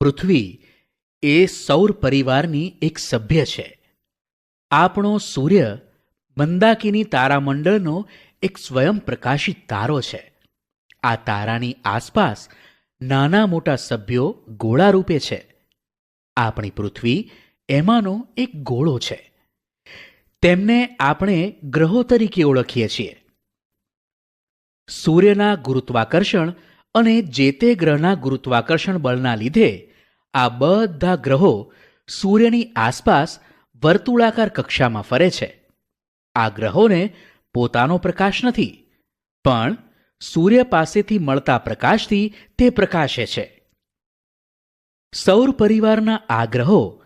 પૃથ્વી એ સૌર પરિવારની એક સભ્ય છે. આપણો સૂર્ય મંદાકિની તારામંડળનો એક સ્વયં પ્રકાશિત તારો છે. આ તારાની આસપાસ નાના મોટા સભ્યો ગોળા રૂપે છે. આપણી પૃથ્વી એમાંનો એક ગોળો છે. તેમને આપણે ગ્રહો તરીકે ઓળખીએ છીએ. સૂર્યના ગુરુત્વાકર્ષણ અને જે તે ગ્રહના ગુરુત્વાકર્ષણ બળના લીધે આ બધા ગ્રહો સૂર્યની આસપાસ વર્તુળાકાર કક્ષામાં ફરે છે. આ ગ્રહોને પોતાનો પ્રકાશ નથી, પણ સૂર્ય પાસેથી મળતા પ્રકાશથી તે પ્રકાશે છે. સૌર પરિવારના આ ગ્રહો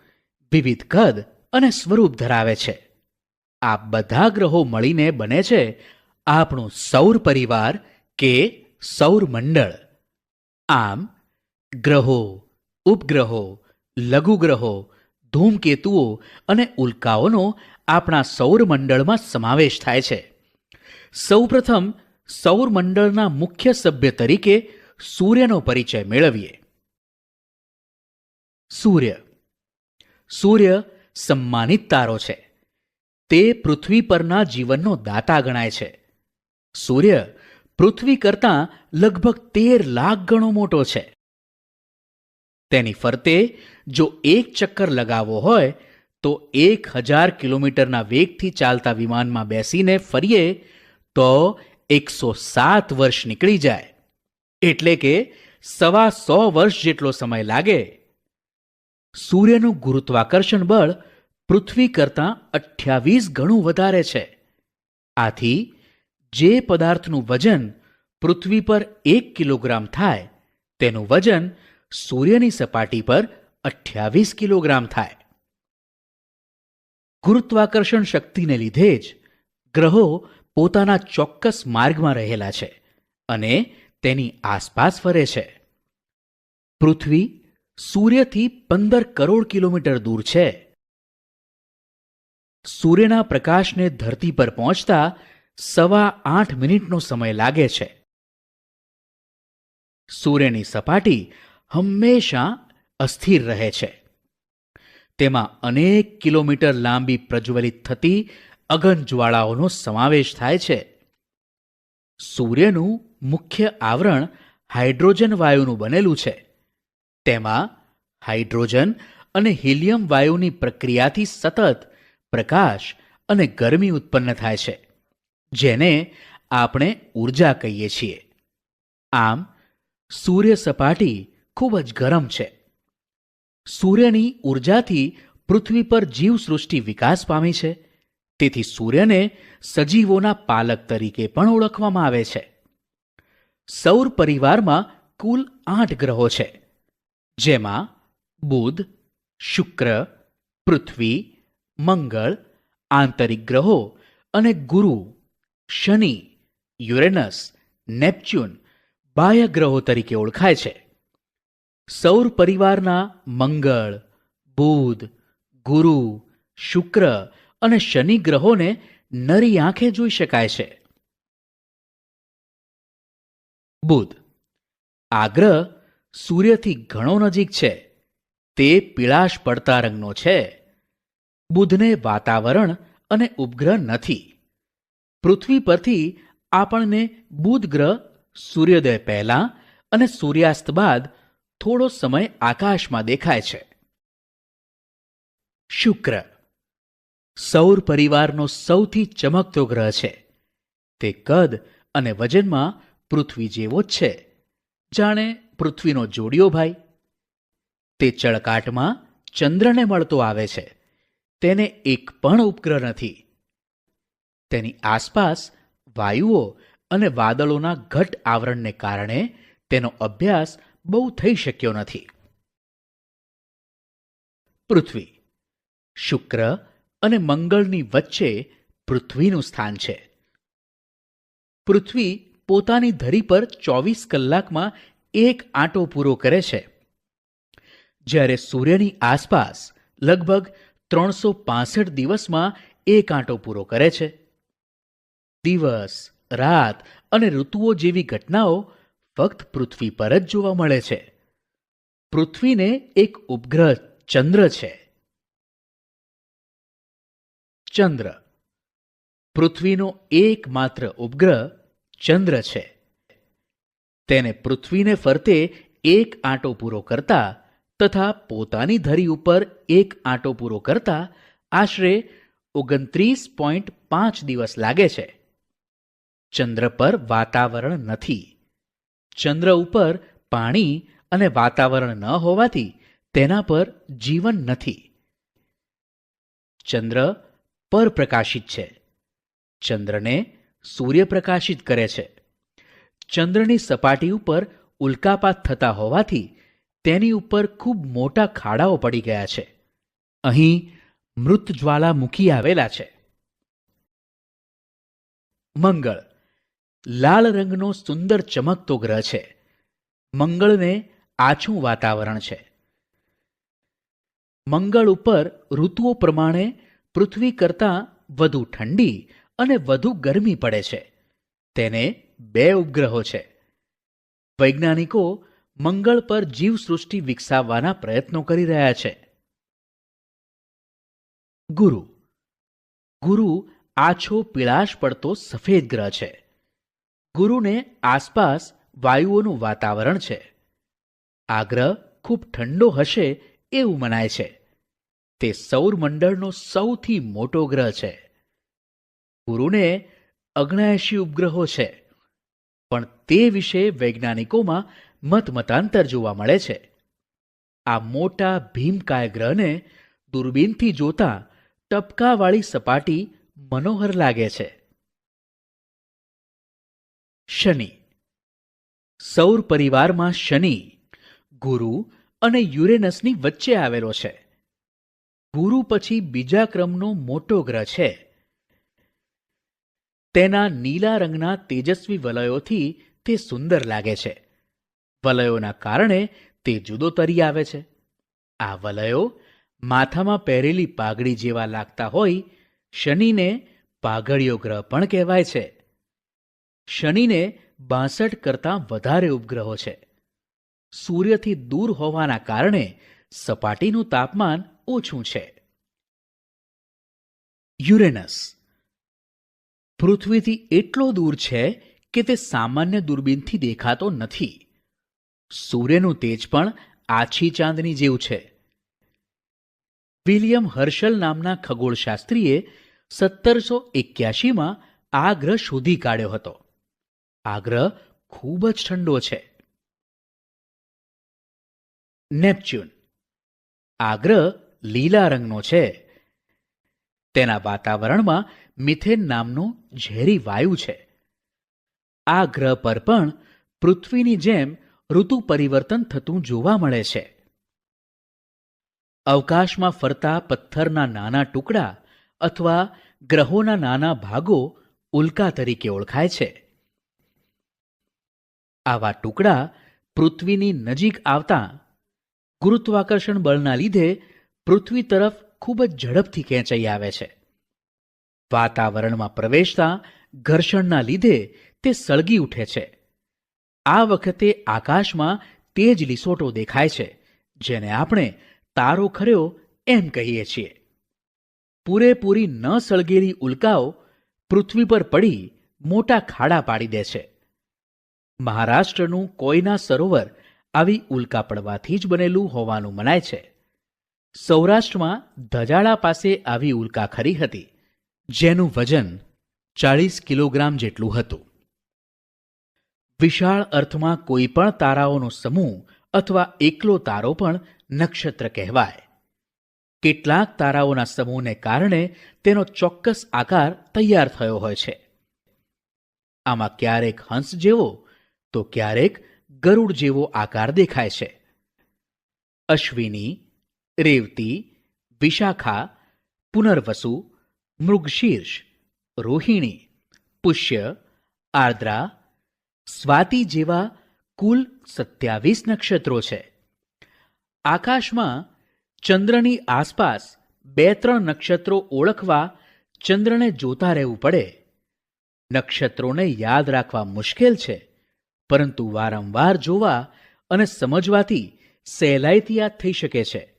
વિવિધ કદ અને સ્વરૂપ ધરાવે છે. આ બધા ગ્રહો મળીને બને છે આપણું સૌર પરિવાર કે સૌર મંડળ. આમ ગ્રહો ઉપગ્રહો, લઘુગ્રહો, ધૂમકેતુઓ અને ઉલ્કાઓનો આપણા સૌરમંડળમાં સમાવેશ થાય છે. સૌપ્રથમ સૌરમંડળના મુખ્ય સભ્ય તરીકે સૂર્યનો પરિચય મેળવીએ. સૂર્ય. સૂર્ય સન્માનિત તારો છે. તે પૃથ્વી પરના જીવનનો દાતા ગણાય છે. સૂર્ય પૃથ્વી કરતાં લગભગ તેર લાખ ગણો મોટો છે. તેની ફરતે જો એક ચક્કર લગાવવો હોય, તો એક હજાર કિલોમીટરના વેગથી ચાલતા વિમાનમાં બેસીને ફરીએ તો એકસો સાત વર્ષ નીકળી જાય. એટલે કે સવા સો વર્ષ જેટલો સમય લાગે. સૂર્યનું ગુરુત્વાકર્ષણ બળ પૃથ્વી કરતાં અઠ્યાવીસ ગણું વધારે છે. આથી જે પદાર્થનું વજન પૃથ્વી પર એક કિલોગ્રામ થાય, તેનું વજન સૂર્યની સપાટી પર અઠ્યાવીસ કિલોગ્રામ થાય. ગુરુત્વાકર્ષણ શક્તિને લીધે જ ગ્રહો પોતાના ચોક્કસ માર્ગમાં રહેલા છે અને તેની આસપાસ ફરે છે. પૃથ્વી સૂર્યથી પંદર કરોડ કિલોમીટર દૂર છે. સૂર્યના પ્રકાશને ધરતી પર પહોંચતા સવા આઠ મિનિટનો સમય લાગે છે. સૂર્યની સપાટી હંમેશા અસ્થિર રહે છે. તેમાં અનેક કિલોમીટર લાંબી પ્રજ્વલિત થતી અગન જ્વાળાઓનો સમાવેશ થાય છે. સૂર્યનું મુખ્ય આવરણ હાઇડ્રોજન વાયુનું બનેલું છે. તેમાં હાઇડ્રોજન અને હિલિયમ વાયુની પ્રક્રિયાથી સતત પ્રકાશ અને ગરમી ઉત્પન્ન થાય છે, જેને આપણે ઊર્જા કહીએ છીએ. આમ, સૂર્ય સપાટી ખૂબ જ ગરમ છે. સૂર્યની ઉર્જાથી પૃથ્વી પર જીવસૃષ્ટિ વિકાસ પામી છે. તેથી સૂર્યને સજીવોના પાલક તરીકે પણ ઓળખવામાં આવે છે. સૌર પરિવારમાં કુલ આઠ ગ્રહો છે. જેમાં બુધ, શુક્ર, પૃથ્વી, મંગળ, આંતરિક ગ્રહો અને ગુરુ, શનિ, યુરેનસ, નેપચ્યુન બાહ્ય ગ્રહો તરીકે ઓળખાય છે. સૌર પરિવારના મંગળ, બુધ, ગુરુ, શુક્ર અને શનિ ગ્રહોને નરી આંખે જોઈ શકાય છે. બુધ. આ ગ્રહ સૂર્યથી ઘણો નજીક છે. તે પીળાશ પડતા રંગનો છે. બુધને વાતાવરણ અને ઉપગ્રહ નથી. પૃથ્વી પરથી આપણને બુધ ગ્રહ સૂર્યોદય પહેલા અને સૂર્યાસ્ત બાદ થોડો સમય આકાશમાં દેખાય છે. શુક્ર. સૌર પરિવારનો સૌથી ચમકતો ગ્રહ છે. તે કદ અને વજનમાં પૃથ્વી જેવો જ છે. જાણે પૃથ્વીનો જોડિયો ભાઈ. તે ચળકાટમાં ચંદ્રને મળતો આવે છે. તેને એક પણ ઉપગ્રહ નથી. તેની આસપાસ વાયુઓ અને વાદળોના ઘટ આવરણને કારણે તેનો અભ્યાસ બહુ થઈ શક્યો નથી. પૃથ્વી. શુક્ર અને મંગળની વચ્ચે પૃથ્વીનું સ્થાન છે. પૃથ્વી પોતાની ધરી પર ચોવીસ કલાકમાં એક આંટો પૂરો કરે છે. જ્યારે સૂર્યની આસપાસ લગભગ ત્રણસો પાસઠ દિવસમાં એક આંટો પૂરો કરે છે. દિવસ, રાત અને ઋતુઓ જેવી ઘટનાઓ ફક્ત પૃથ્વી પર જ જોવા મળે છે. પૃથ્વીને એક ઉપગ્રહ ચંદ્ર છે. ચંદ્ર. પૃથ્વીનો એકમાત્ર ઉપગ્રહ ચંદ્ર છે. તેને પૃથ્વીને ફરતે એક આંટો પૂરો કરતા તથા પોતાની ધરી ઉપર એક આંટો પૂરો કરતા આશરે ઓગણત્રીસ પોઈન્ટ પાંચ દિવસ લાગે છે. ચંદ્ર પર વાતાવરણ નથી. ચંદ્ર ઉપર પાણી અને વાતાવરણ ન હોવાથી તેના પર જીવન નથી. ચંદ્ર પરપ્રકાશિત છે. ચંદ્રને સૂર્ય પ્રકાશિત કરે છે. ચંદ્રની સપાટી ઉપર ઉલ્કાપાત થતા હોવાથી તેની ઉપર ખૂબ મોટા ખાડાઓ પડી ગયા છે. અહીં મૃત જ્વાળામુખી આવેલા છે. મંગળ લાલ રંગનો સુંદર ચમકતો ગ્રહ છે. મંગળને આછું વાતાવરણ છે. મંગળ ઉપર ઋતુઓ પ્રમાણે પૃથ્વી કરતાં વધુ ઠંડી અને વધુ ગરમી પડે છે. તેને બે ઉપગ્રહો છે. વૈજ્ઞાનિકો મંગળ પર જીવસૃષ્ટિ વિકસાવવાના પ્રયત્નો કરી રહ્યા છે. ગુરુ. ગુરુ આછો પીળાશ પડતો સફેદ ગ્રહ છે. ગુરુને આસપાસ વાયુઓનું વાતાવરણ છે. આ ગ્રહ ખૂબ ઠંડો હશે એવું મનાય છે. તે સૌરમંડળનો સૌથી મોટો ગ્રહ છે. ગુરુને અગ્નાએશી ઉપગ્રહો છે. પણ તે વિશે વૈજ્ઞાનિકોમાં મતમતાંતર જોવા મળે છે. આ મોટા ભીમકાય ગ્રહને દૂરબીનથી જોતા ટપકાવાળી સપાટી મનોહર લાગે છે. શનિ. સૌર પરિવારમાં શનિ, ગુરુ અને યુરેનસની વચ્ચે આવેલો છે. ગુરુ પછી બીજા ક્રમનો મોટો ગ્રહ છે. તેના નીલા રંગના તેજસ્વી વલયોથી તે સુંદર લાગે છે. વલયોના કારણે તે જુદો તરી આવે છે. આ વલયો માથામાં પહેરેલી પાઘડી જેવા લાગતા હોય, શનિને પાઘડીયો ગ્રહ પણ કહેવાય છે. શનિને બાસઠ કરતાં વધારે ઉપગ્રહો છે. સૂર્યથી દૂર હોવાના કારણે સપાટીનું તાપમાન ઓછું છે. યુરેનસ. પૃથ્વીથી એટલો દૂર છે કે તે સામાન્ય દૂરબીનથી દેખાતો નથી. સૂર્યનું તેજ પણ આછી ચાંદની જેવું છે. વિલિયમ હર્શલ નામના ખગોળશાસ્ત્રીએ સત્તરસો એક્યાસીમાં આ ગ્રહ શોધી કાઢ્યો હતો. આ ગ્રહ ખૂબ જ ઠંડો છે. નેપચ્યુન. આગ્રહ લીલા રંગનો છે. તેના વાતાવરણમાં મિથેન નામનો ઝેરી વાયુ છે. આ ગ્રહ પર પણ પૃથ્વીની જેમ ઋતુ પરિવર્તન થતું જોવા મળે છે. અવકાશમાં ફરતા પથ્થરના નાના ટુકડા અથવા ગ્રહોના નાના ભાગો ઉલ્કા તરીકે ઓળખાય છે. આવા ટુકડા પૃથ્વીની નજીક આવતા ગુરુત્વાકર્ષણ બળના લીધે પૃથ્વી તરફ ખૂબ જ ઝડપથી ખેંચાઈ આવે છે. વાતાવરણમાં પ્રવેશતા ઘર્ષણના લીધે તે સળગી ઉઠે છે. આ વખતે આકાશમાં તેજ લીસોટો દેખાય છે, જેને આપણે તારો ખર્યો એમ કહીએ છીએ. પૂરેપૂરી ન સળગેલી ઉલ્કાઓ પૃથ્વી પર પડી મોટા ખાડા પાડી દે છે. મહારાષ્ટ્રનું કોયના સરોવર આવી ઉલ્કા પડવાથી જ બનેલું હોવાનું મનાય છે. સૌરાષ્ટ્રમાં ધજાળા પાસે આવી ઉલ્કા ખરી હતી, જેનું વજન ચાળીસ કિલોગ્રામ જેટલું હતું. વિશાળ અર્થમાં કોઈ પણ તારાઓનો સમૂહ અથવા એકલો તારો પણ નક્ષત્ર કહેવાય. કેટલાક તારાઓના સમૂહને કારણે તેનો ચોક્કસ આકાર તૈયાર થયો હોય છે. આમાં ક્યારેક હંસ જેવો તો ક્યારેક ગરુડ જેવો આકાર દેખાય છે. અશ્વિની, રેવતી, વિશાખા, પુનર્વસુ, મૃગશીર્ષ, રોહિણી, પુષ્ય, આર્દ્રા, સ્વાતિ જેવા કુલ સત્યાવીસ નક્ષત્રો છે. આકાશમાં ચંદ્રની આસપાસ બે ત્રણ નક્ષત્રો ઓળખવા ચંદ્રને જોતા રહેવું પડે. નક્ષત્રોને યાદ રાખવા મુશ્કેલ છે. પરંતુ વારંવાર જોવા અને સમજવાથી સહેલાઈથી યાદ થઈ શકે છે.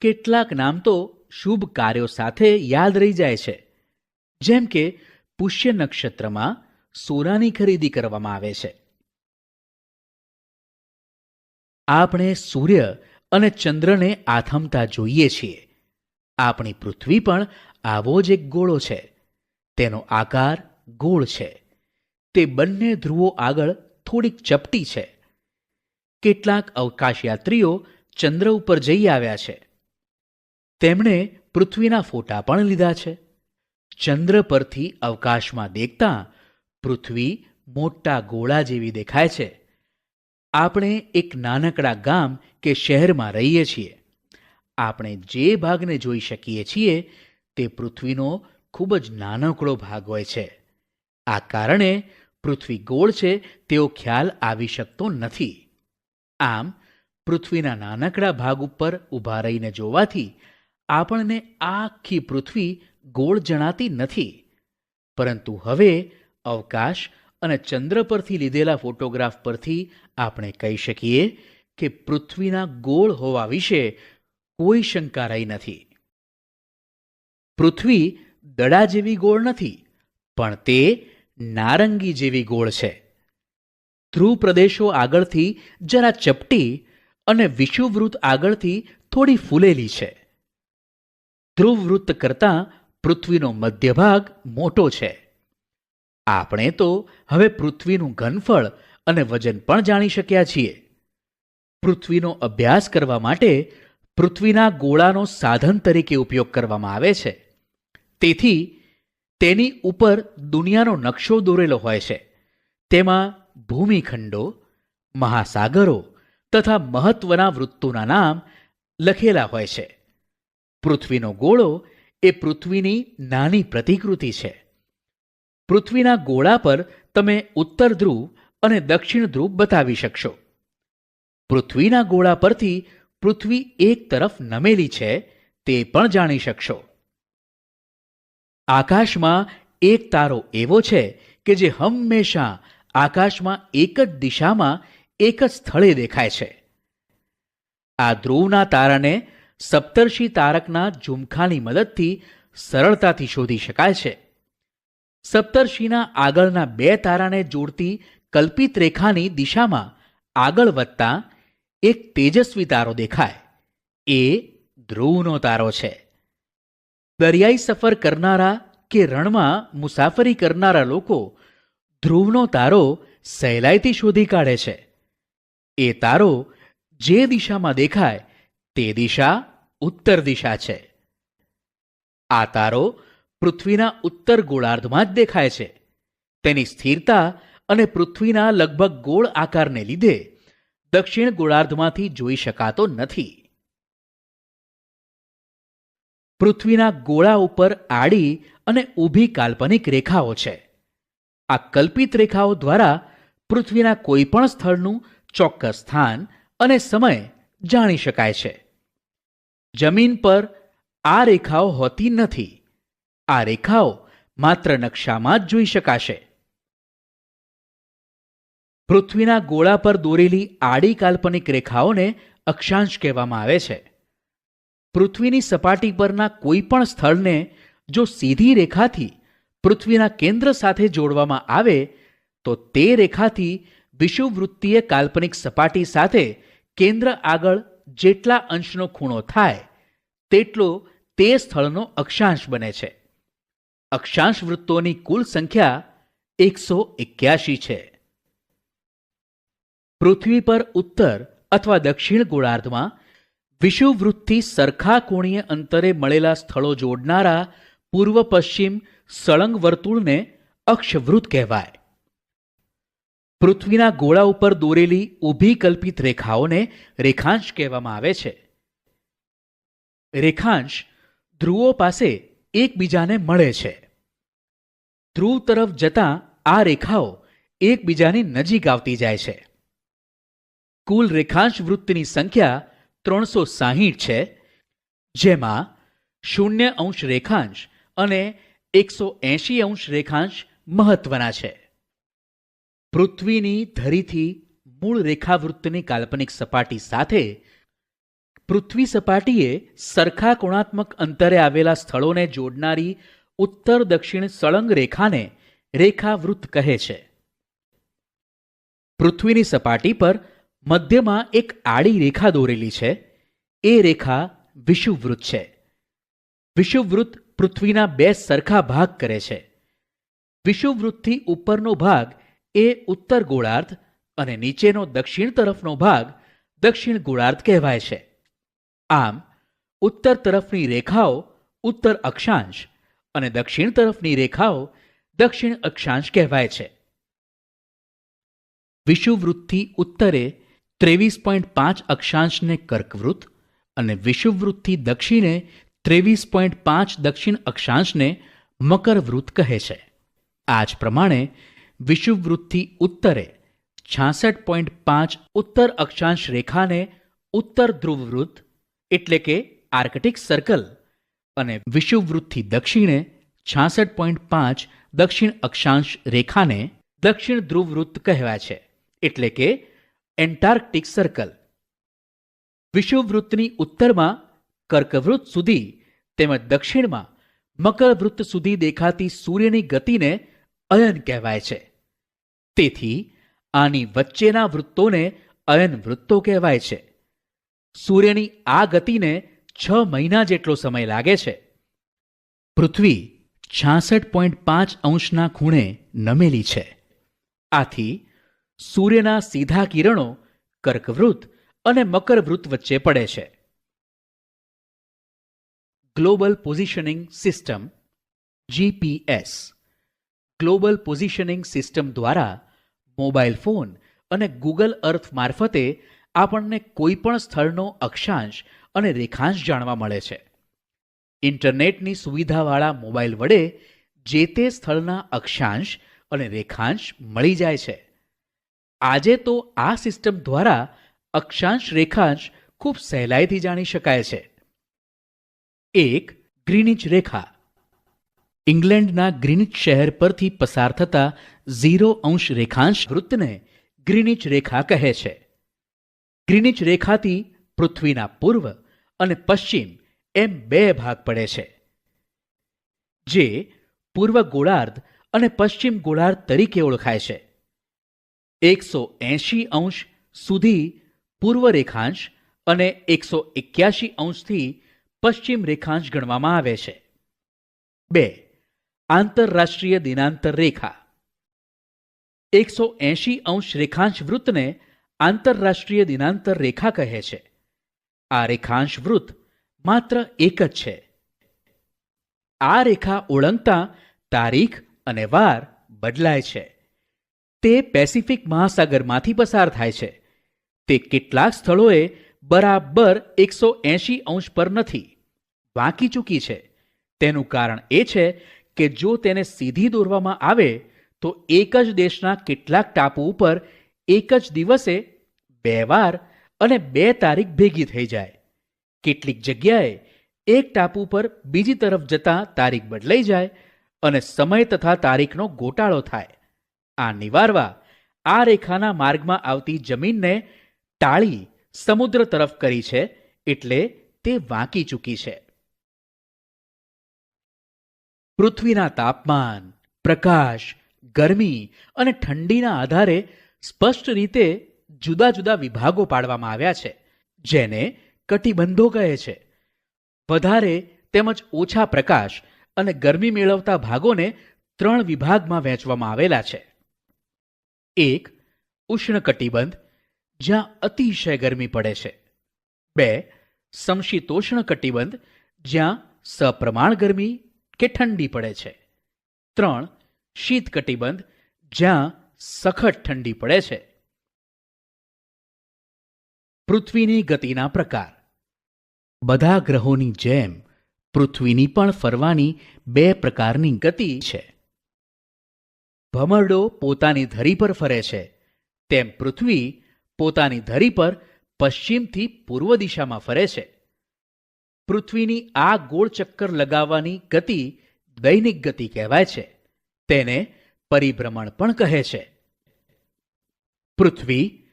કેટલાક નામ તો શુભ કાર્યો સાથે યાદ રહી જાય છે. જેમ કે, પુષ્ય નક્ષત્રમાં સોનાની ખરીદી કરવામાં આવે છે. આપણે સૂર્ય અને ચંદ્રને આથમતા જોઈએ છીએ. આપણી પૃથ્વી પણ આવો જ એક ગોળો છે. તેનો આકાર ગોળ છે. તે બંને ધ્રુવો આગળ થોડીક ચપટી છે. કેટલાક અવકાશયાત્રીઓ ચંદ્ર ઉપર જઈ આવ્યા છે. તેમણે પૃથ્વીના ફોટા પણ લીધા છે. ચંદ્ર પરથી અવકાશમાં દેખતા પૃથ્વી મોટા ગોળા જેવી દેખાય છે. આપણે એક નાનકડા ગામ કે શહેરમાં રહીએ છીએ. આપણે જે ભાગને જોઈ શકીએ છીએ તે પૃથ્વીનો ખૂબ જ નાનકડો ભાગ હોય છે. આ કારણે પૃથ્વી ગોળ છે, તેવો ખ્યાલ આવી શકતો નથી. આમ, પૃથ્વીના નાનકડા ભાગ ઉપર ઊભા રહીને જોવાથી આપણને આખી પૃથ્વી ગોળ જણાતી નથી. પરંતુ હવે અવકાશ અને ચંદ્ર પરથી લીધેલા ફોટોગ્રાફ પરથી આપણે કહી શકીએ કે પૃથ્વીના ગોળ હોવા વિશે કોઈ શંકા રહી નથી. પૃથ્વી દડા જેવી ગોળ નથી, પણ તે નારંગી જેવી ગોળ છે. ધ્રુવ પ્રદેશો આગળથી જરા ચપટી અને વિષુવવૃત્ત આગળથી થોડી ફૂલેલી છે. ધ્રુવવૃત્ત કરતાં પૃથ્વીનો મધ્ય ભાગ મોટો છે. આપણે તો હવે પૃથ્વીનું ઘનફળ અને વજન પણ જાણી શક્યા છીએ. પૃથ્વીનો અભ્યાસ કરવા માટે પૃથ્વીના ગોળાનો સાધન તરીકે ઉપયોગ કરવામાં આવે છે. તેથી તેની ઉપર દુનિયાનો નકશો દોરેલો હોય છે. તેમાં ભૂમિખંડો, મહાસાગરો તથા મહત્વના વૃત્તોના નામ લખેલા હોય છે. પૃથ્વીનો ગોળો એ પૃથ્વીની નાની પ્રતિકૃતિ છે. પૃથ્વીના ગોળા પર તમે ઉત્તર ધ્રુવ અને દક્ષિણ ધ્રુવ બતાવી શકશો. પૃથ્વીના ગોળા પરથી પૃથ્વી એક તરફ નમેલી છે તે પણ જાણી શકશો. આકાશમાં એક તારો એવો છે કે જે હંમેશા આકાશમાં એક જ દિશામાં એક જ સ્થળે દેખાય છે. આ ધ્રુવના તારાને સપ્તર્ષિ તારકના ઝુમખાની મદદથી સરળતાથી શોધી શકાય છે. સપ્તર્ષિના આગળના બે તારાને જોડતી કલ્પિત રેખાની દિશામાં આગળ વધતા એક તેજસ્વી તારો દેખાય. એ ધ્રુવનો તારો છે. દરિયાઈ સફર કરનારા કે રણમાં મુસાફરી કરનારા લોકો ધ્રુવનો તારો સહેલાઈથી શોધી કાઢે છે. એ તારો જે દિશામાં દેખાય તે દિશા ઉત્તર દિશા છે. આ તારો પૃથ્વીના ઉત્તર ગોળાર્ધમાં જ દેખાય છે. તેની સ્થિરતા અને પૃથ્વીના લગભગ ગોળ આકારને લીધે દક્ષિણ ગોળાર્ધમાંથી જોઈ શકાતો નથી. પૃથ્વીના ગોળા ઉપર આડી અને ઊભી કાલ્પનિક રેખાઓ છે. આ કલ્પિત રેખાઓ દ્વારા પૃથ્વીના કોઈપણ સ્થળનું ચોક્કસ સ્થાન અને સમય જાણી શકાય છે. જમીન પર આ રેખાઓ હોતી નથી. આ રેખાઓ માત્ર નકશામાં જ જોઈ શકાશે. પૃથ્વીના ગોળા પર દોરેલી આડી કાલ્પનિક રેખાઓને અક્ષાંશ કહેવામાં આવે છે. પૃથ્વીની સપાટી પરના કોઈ પણ સ્થળને જો સીધી રેખાથી પૃથ્વીના કેન્દ્ર સાથે જોડવામાં આવે, તો તે રેખાથી વિષુવવૃત્તીય કાલ્પનિક સપાટી સાથે કેન્દ્ર આગળ જેટલા અંશનો ખૂણો થાય, તેટલો તે સ્થળનો અક્ષાંશ બને છે. અક્ષાંશ વૃત્તોની કુલ સંખ્યા એકસો એક્યાશી છે. પૃથ્વી પર ઉત્તર અથવા દક્ષિણ ગોળાર્ધમાં વિષુવવૃત્તથી સરખા કોણીય અંતરે મળેલા સ્થળો જોડનારા પૂર્વ પશ્ચિમ સળંગ વર્તુળને અક્ષવૃત્ત કહેવાય. પૃથ્વીના ગોળા ઉપર દોરેલી ઊભી કલ્પિત રેખાઓને રેખાંશ કહેવામાં આવે છે. રેખાંશ ધ્રુવો પાસે એકબીજાને મળે છે. ધ્રુવ તરફ જતા આ રેખાઓ એકબીજાની નજીક આવતી જાય છે. કુલ રેખાંશ વૃત્તની સંખ્યા ત્રણસો સાહીઠ છે, જેમાં શૂન્ય અંશ રેખાંશ અને એકસો એંશી અંશ રેખાંશ મહત્વના છે. પૃથ્વીની ધરીથી મૂળ રેખાવૃત્તની કાલ્પનિક સપાટી સાથે પૃથ્વી સપાટીએ સરખા કોણાત્મક અંતરે આવેલા સ્થળોને જોડનારી ઉત્તર દક્ષિણ સળંગ રેખાને રેખાવૃત્ત કહે છે. પૃથ્વીની સપાટી પર મધ્યમાં એક આડી રેખા દોરેલી છે. એ રેખા વિષુવવૃત્ત છે. વિષુવવૃત્ત પૃથ્વીના બે સરખા ભાગ કરે છે. વિષુવવૃત્તથી ઉપરનો ભાગ એ ઉત્તર ગોળાર્ધ અને નીચેનો દક્ષિણ તરફનો ભાગ દક્ષિણ ગોળાર્ધ કહેવાય છે. આમ, ઉત્તર તરફની રેખાઓ ઉત્તર અક્ષાંશ અને દક્ષિણ તરફની રેખાઓ દક્ષિણ અક્ષાંશ કહેવાય છે. વિષુવવૃત્તથી ઉત્તરે ત્રેવીસ પોઈન્ટ પાંચ અક્ષાંશને કર્કવૃત્ત અને વિષુવવૃત્તથી દક્ષિણે ત્રેવીસ પોઈન્ટ પાંચ દક્ષિણ અક્ષાંશને મકરવૃત્ત કહે છે. આ જ પ્રમાણે વિષુવવૃત્તથી ઉત્તરે છાસઠ પોઈન્ટ પાંચ ઉત્તર અક્ષાંશ રેખાને ઉત્તર ધ્રુવવૃત્ત એટલે કે આર્કટિક સર્કલ અને વિષુવવૃત્તથી દક્ષિણે છાસઠ પોઈન્ટ પાંચ દક્ષિણ અક્ષાંશ રેખાને દક્ષિણ ધ્રુવવૃત્ત કહેવાય છે એટલે કે એન્ટાર્કટિક સર્કલ વિષુવવૃત્તની ઉત્તરમાં કર્કવૃત્ત સુધી તેમજ દક્ષિણમાં મકરવૃત્ત સુધી દેખાતી સૂર્યની ગતિને અયન કહેવાય છે. તેથી આની વચ્ચેના વૃત્તોને અયન વૃત્તો કહેવાય છે. સૂર્યની આ ગતિને છ મહિના જેટલો સમય લાગે છે. પૃથ્વી છાસઠ પોઈન્ટ પાંચ અંશના ખૂણે નમેલી છે. આથી સૂર્યના સીધા કિરણો કર્કવૃત્ત અને મકરવૃત્ત વચ્ચે પડે છે. Global positioning system GPS global positioning system દ્વારા મોબાઈલ ફોન અને ગૂગલ અર્થ મારફતે આપણને કોઈપણ સ્થળનો અક્ષાંશ અને રેખાંશ જાણવા મળે છે. ઇન્ટરનેટની સુવિધાવાળા મોબાઈલ વડે જે તે સ્થળના અક્ષાંશ અને રેખાંશ મળી જાય છે. આજે તો આ સિસ્ટમ દ્વારા અક્ષાંશ રેખાંશ ખૂબ સહેલાઈથી જાણી શકાય છે. એક ગ્રીનિચ રેખા. ઇંગ્લેન્ડના ગ્રીનિચ શહેર પરથી પસાર થતા ઝીરો અંશ રેખાંશ વૃત્તને ગ્રીનિચ રેખા કહે છે. ગ્રીનિચ રેખાથી પૃથ્વીના પૂર્વ અને પશ્ચિમ એમ બે ભાગ પડે છે. જે પૂર્વ ગોળાર્ધ અને પશ્ચિમ ગોળાર્ધ તરીકે ઓળખાય છે. એકસો એંશી અંશ સુધી પૂર્વ રેખાંશ અને એકસો એક્યાશી અંશથી પશ્ચિમ રેખાંશ ગણવામાં આવે છે. બે, આંતરરાષ્ટ્રીય દિનાંતર રેખા. એકસો એંશી અંશ રેખાંશ વૃત્તને આંતરરાષ્ટ્રીય દિનાંતર રેખા કહે છે. આ રેખાંશ વૃત્ત માત્ર એક જ છે. આ રેખા ઓળંગતા તારીખ અને વાર બદલાય છે. તે પેસિફિક મહાસાગરમાંથી પસાર થાય છે. તે કેટલાક સ્થળોએ બરાબર એકસો એંશી અંશ પર નથી વાંકી ચૂકી છે. તેનું કારણ એ છે કે જો તેને સીધી દોરવામાં આવે, તો એક જ દેશના કેટલાક ટાપુ ઉપર એક જ દિવસે બે વાર અને બે તારીખ ભેગી થઈ જાય. કેટલીક જગ્યાએ એક ટાપુ પર બીજી તરફ જતા તારીખ બદલાઈ જાય અને સમય તથા તારીખનો ગોટાળો થાય. આ નિવારવા આ રેખાના માર્ગમાં આવતી જમીનને ટાળી સમુદ્ર તરફ કરી છે એટલે તે વાંકી ચૂકી છે. પૃથ્વીના તાપમાન, પ્રકાશ, ગરમી અને ઠંડીના આધારે સ્પષ્ટ રીતે જુદા જુદા વિભાગો પાડવામાં આવ્યા છે, જેને કટિબંધો કહે છે. વધારે તેમજ ઓછા પ્રકાશ અને ગરમી મેળવતા ભાગોને ત્રણ વિભાગમાં વહેંચવામાં આવેલા છે. એક ઉષ્ણકટિબંધ જ્યાં અતિશય ગરમી પડે છે. બે સમશીતોષ્ણ કટિબંધ જ્યાં સપ્રમાણ ગરમી કે ઠંડી પડે છે. ત્રણ શીત કટિબંધ જ્યાં સખત ઠંડી પડે છે. પૃથ્વીની ગતિના પ્રકાર. બધા ગ્રહોની જેમ પૃથ્વીની પણ ફરવાની બે પ્રકારની ગતિ છે. ભમરડો પોતાની ધરી પર ફરે છે. તેમ પૃથ્વી પોતાની ધરી પર પશ્ચિમથી પૂર્વ દિશામાં ફરે છે. પૃથ્વીની આ ગોળ ચક્કર લગાવવાની ગતિ દૈનિક ગતિ કહેવાય છે. તેને પરિભ્રમણ પણ કહે છે. પૃથ્વી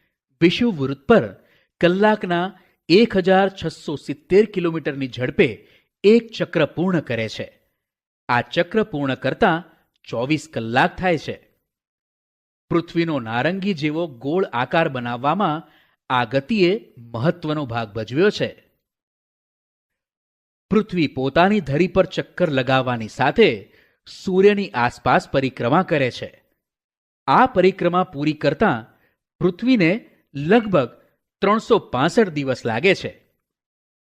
વિષુવવૃત્ત પર કલાકના એક હજાર છસો સિત્તેર કિલોમીટરની ઝડપે એક ચક્ર પૂર્ણ કરે છે. આ ચક્ર પૂર્ણ કરતાં ચોવીસ કલાક થાય છે. પૃથ્વીનો નારંગી જેવો ગોળ આકાર બનાવવામાં આ ગતિએ મહત્વનો ભાગ ભજવ્યો છે. પૃથ્વી પોતાની ધરી પર ચક્કર લગાવવાની સાથે સૂર્યની આસપાસ પરિક્રમા કરે છે. આ પરિક્રમા પૂરી કરતાં પૃથ્વીને લગભગ ત્રણસો દિવસ લાગે છે.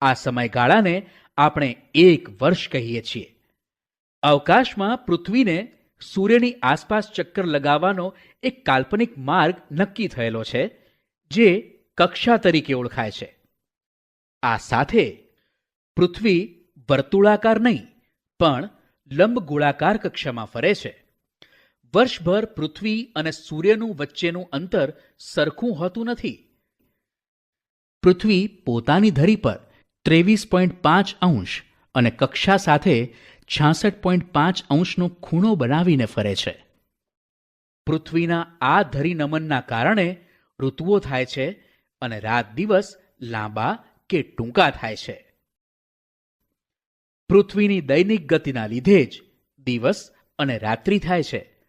આ સમયગાળાને આપણે એક વર્ષ કહીએ છીએ. અવકાશમાં પૃથ્વીને સૂર્યની આસપાસ ચક્કર લગાવવાનો એક કાલ્પનિક માર્ગ નક્કી થયેલો છે, જે કક્ષા તરીકે ઓળખાય છે. આ સાથે પૃથ્વી વર્તુળાકાર નહીં, પણ લંબ ગોળાકાર કક્ષામાં ફરે છે. વર્ષભર પૃથ્વી અને સૂર્યનું વચ્ચેનું અંતર સરખું હોતું નથી. પૃથ્વી પોતાની ધરી પર ત્રેવીસ પોઈન્ટ પાંચ અંશ અને કક્ષા સાથે છાસઠ પોઈન્ટ પાંચ અંશનો ખૂણો બનાવીને ફરે છે. પૃથ્વીના આ ધરીનમનના કારણે ઋતુઓ થાય છે અને રાત દિવસ લાંબા કે ટૂંકા થાય છે. પૃથ્વીની દૈનિક ગતિના લીધે જ દિવસ અને રાત્રિ થાય છે.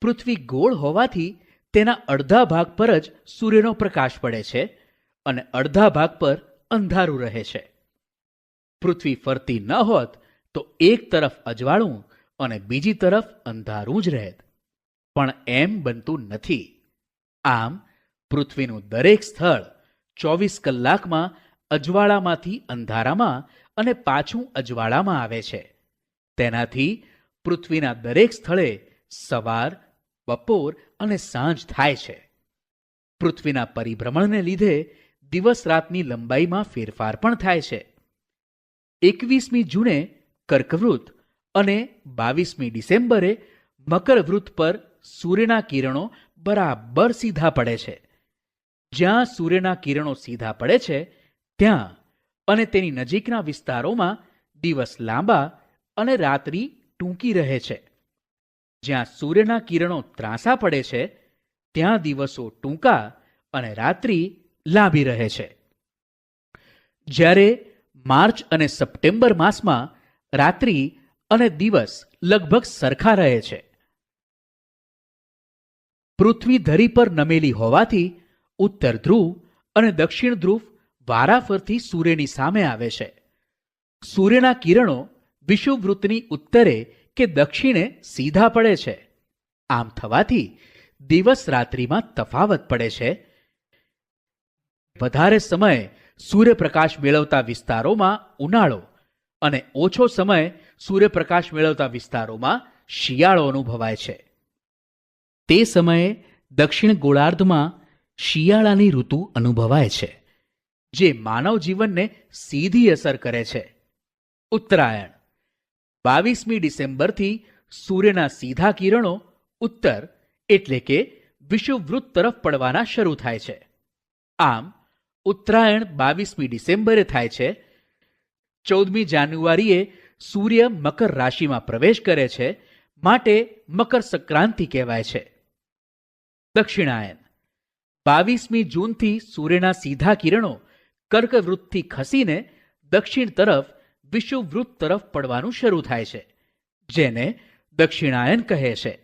પૃથ્વી ગોળ હોવાથી તેના અડધા ભાગ પર જ સૂર્યનો પ્રકાશ પડે છે અને અડધા ભાગ પર અંધારું રહે છે. પૃથ્વી ફરતી ન હોત તો એક તરફ અજવાળું અને બીજી તરફ અંધારું જ રહેત. પણ એમ બનતું નથી. આમ પૃથ્વીનું દરેક સ્થળ ચોવીસ કલાકમાં અજવાળામાંથી અંધારામાં અને પાછું અજવાળામાં આવે છે. તેનાથી પૃથ્વીના દરેક સ્થળે સવાર, બપોર અને સાંજ થાય છે. પૃથ્વીના પરિભ્રમણને લીધે દિવસ રાતની લંબાઈમાં ફેરફાર પણ થાય છે. એકવીસમી જૂને કર્કવૃત અને બાવીસમી ડિસેમ્બરે મકરવૃત પર સૂર્યના કિરણો બરાબર સીધા પડે છે. જ્યાં સૂર્યના કિરણો સીધા પડે છે, ત્યાં અને તેની નજીકના વિસ્તારોમાં દિવસ લાંબા અને રાત્રિ ટૂંકી રહે છે. જ્યાં સૂર્યના કિરણો ત્રાંસા પડે છે, ત્યાં દિવસો ટૂંકા અને રાત્રિ લાંબી રહે છે. જ્યારે માર્ચ અને સપ્ટેમ્બર માસમાં રાત્રિ અને દિવસ લગભગ સરખા રહે છે. પૃથ્વી ધરી પર નમેલી હોવાથી ઉત્તર ધ્રુવ અને દક્ષિણ ધ્રુવ વારાફરથી સૂર્યની સામે આવે છે. સૂર્યના કિરણો વિષુવવૃત્તની ઉત્તરે કે દક્ષિણે સીધા પડે છે. આમ થવાથી દિવસ રાત્રિમાં તફાવત પડે છે. વધારે સમય સૂર્યપ્રકાશ મેળવતા વિસ્તારોમાં ઉનાળો અને ઓછો સમય સૂર્યપ્રકાશ મેળવતા વિસ્તારોમાં શિયાળો અનુભવાય છે. તે સમયે દક્ષિણ ગોળાર્ધમાં શિયાળાની ઋતુ અનુભવાય છે, જે માનવ જીવનને સીધી અસર કરે છે. ઉત્તરાયણ. બાવીસમી ડિસેમ્બરથી સૂર્યના સીધા કિરણો ઉત્તર એટલે કે વિષુવવૃત્ત તરફ પડવાના શરૂ થાય છે. આમ, ઉત્તરાયણ બાવીસમી ડિસેમ્બરે થાય છે ચૌદમી જાન્યુઆરીએ સૂર્ય મકર રાશિમાં પ્રવેશ કરે છે, માટે મકર સંક્રાંતિ કહેવાય છે. દક્ષિણાયન. બાવીસમી જૂનથી સૂર્યના સીધા કિરણો કર્કવૃત્તથી ખસીને દક્ષિણ તરફ, વિષુવવૃત્ત તરફ પડવાનું શરૂ થાય છે, જેને દક્ષિણાયન કહે છે.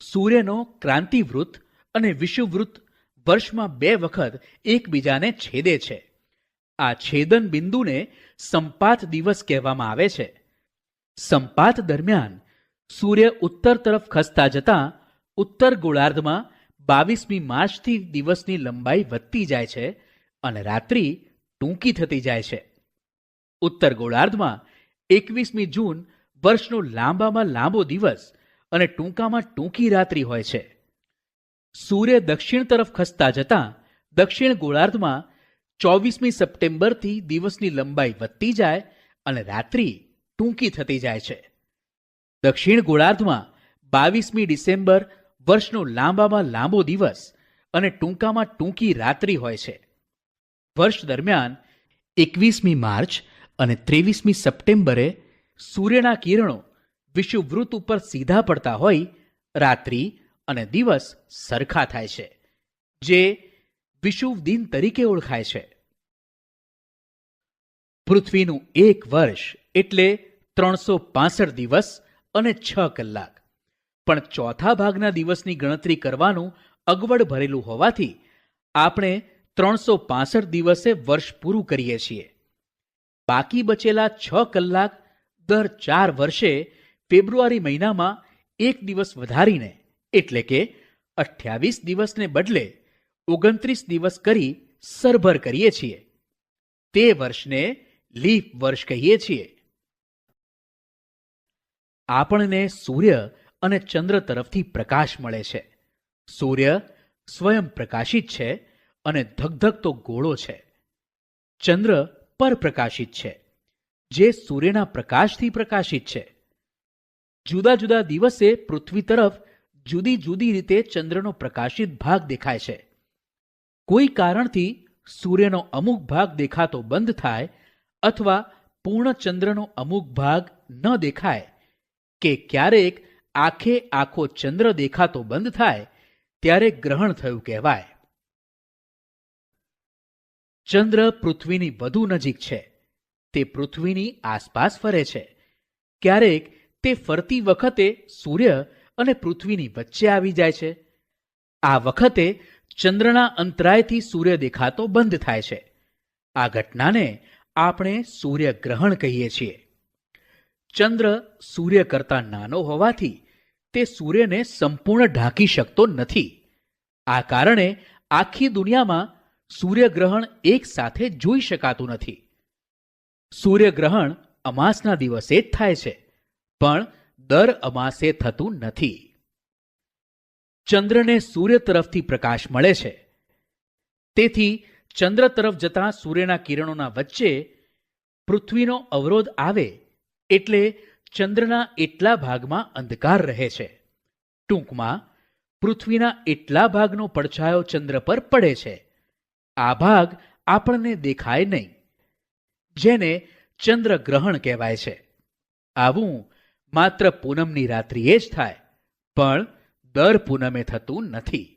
સૂર્યનો ક્રાંતિવૃત્ત અને વિષુવવૃત્ત વર્ષમાં બે વખત એકબીજાને છેદે છે. આ છેદન બિંદુને સંપાત દિવસ કહેવામાં આવે છે. સંપાત દરમિયાન સૂર્ય ઉત્તર તરફ ખસતા જતાં ઉત્તર ગોળાર્ધમાં બાવીસમી માર્ચથી દિવસની લંબાઈ વધતી જાય છે અને રાત્રિ ટૂંકી થતી જાય છે. ઉત્તર ગોળાર્ધમાં એકવીસમી જૂન વર્ષનો લાંબામાં લાંબો દિવસ અને ટૂંકામાં ટૂંકી રાત્રિ હોય છે. સૂર્ય દક્ષિણ તરફ ખસતા જતાં દક્ષિણ ગોળાર્ધમાં ચોવીસમી સપ્ટેમ્બરથી દિવસની લંબાઈ વધતી જાય અને રાત્રિ ટૂંકી થતી જાય છે. દક્ષિણ ગોળાર્ધમાં બાવીસમી ડિસેમ્બર વર્ષનો લાંબામાં લાંબો દિવસ અને ટૂંકામાં ટૂંકી રાત્રિ હોય છે. વર્ષ દરમિયાન એકવીસમી માર્ચ અને ત્રેવીસમી સપ્ટેમ્બરે સૂર્યના કિરણો વિષુવવૃત્ત ઉપર સીધા પડતા હોય, રાત્રિ અને દિવસ સરખા થાય છે, જે વિષુવ દિન તરીકે ઓળખાય છે. પૃથ્વીનું એક વર્ષ એટલે ત્રણસો પાસઠ દિવસ અને છ કલાક. પણ ચોથા ભાગના દિવસની ગણતરી કરવાનું અગવડ ભરેલું હોવાથી આપણે ત્રણસો પાસઠ દિવસે વર્ષ પૂરું કરીએ છીએ. બાકી બચેલા છ કલાક દર ચાર વર્ષે ફેબ્રુઆરી મહિનામાં એક દિવસ વધારીને એટલે કે અઠ્યાવીસ દિવસને બદલે ઓગણત્રીસ દિવસ કરી સરભર કરીએ છીએ. તે વર્ષને લીપ વર્ષ કહીએ છીએ. આપણને સૂર્ય અને ચંદ્ર તરફથી પ્રકાશ મળે છે. સૂર્ય સ્વયં પ્રકાશિત છે અને ધગધગતો ગોળો છે. ચંદ્ર પરપ્રકાશિત છે, જે સૂર્યના પ્રકાશથી પ્રકાશિત છે. જુદા જુદા દિવસે પૃથ્વી તરફ જુદી જુદી રીતે ચંદ્રનો પ્રકાશિત ભાગ દેખાય છે. કોઈ કારણથી સૂર્યનો અમુક ભાગ દેખાતો બંધ થાય અથવા પૂર્ણ ચંદ્રનો અમુક ભાગ ન દેખાય કે ક્યારેક આખે આખો ચંદ્ર દેખાતો બંધ થાય, ત્યારે ગ્રહણ થયું કહેવાય. ચંદ્ર પૃથ્વીની વધુ નજીક છે. તે પૃથ્વીની આસપાસ ફરે છે. ક્યારેક તે ફરતી વખતે સૂર્ય અને પૃથ્વીની વચ્ચે આવી જાય છે. આ વખતે ચંદ્રના અંતરાયથી સૂર્ય દેખાતો બંધ થાય છે. આ ઘટનાને આપણે સૂર્યગ્રહણ કહીએ છીએ. ચંદ્ર સૂર્ય કરતાં નાનો હોવાથી તે સૂર્યને સંપૂર્ણ ઢાંકી શકતો નથી. આ કારણે આખી દુનિયામાં સૂર્યગ્રહણ એક સાથે જોઈ શકાતું નથી. સૂર્યગ્રહણ અમાસના દિવસે જ થાય છે, પણ દર અમાસે થતું નથી. ચંદ્રને સૂર્ય તરફથી પ્રકાશ મળે છે. તેથી ચંદ્ર તરફ જતા સૂર્યના કિરણોના વચ્ચે પૃથ્વીનો અવરોધ આવે એટલે ચંદ્રના એટલા ભાગમાં અંધકાર રહે છે. ટૂંકમાં, પૃથ્વીના એટલા ભાગનો પડછાયો ચંદ્ર પર પડે છે. આ ભાગ આપણને દેખાય નહીં, જેને ચંદ્રગ્રહણ કહેવાય છે. આવું માત્ર પૂનમની રાત્રિએ જ થાય, પણ દર પૂનમે થતું નથી.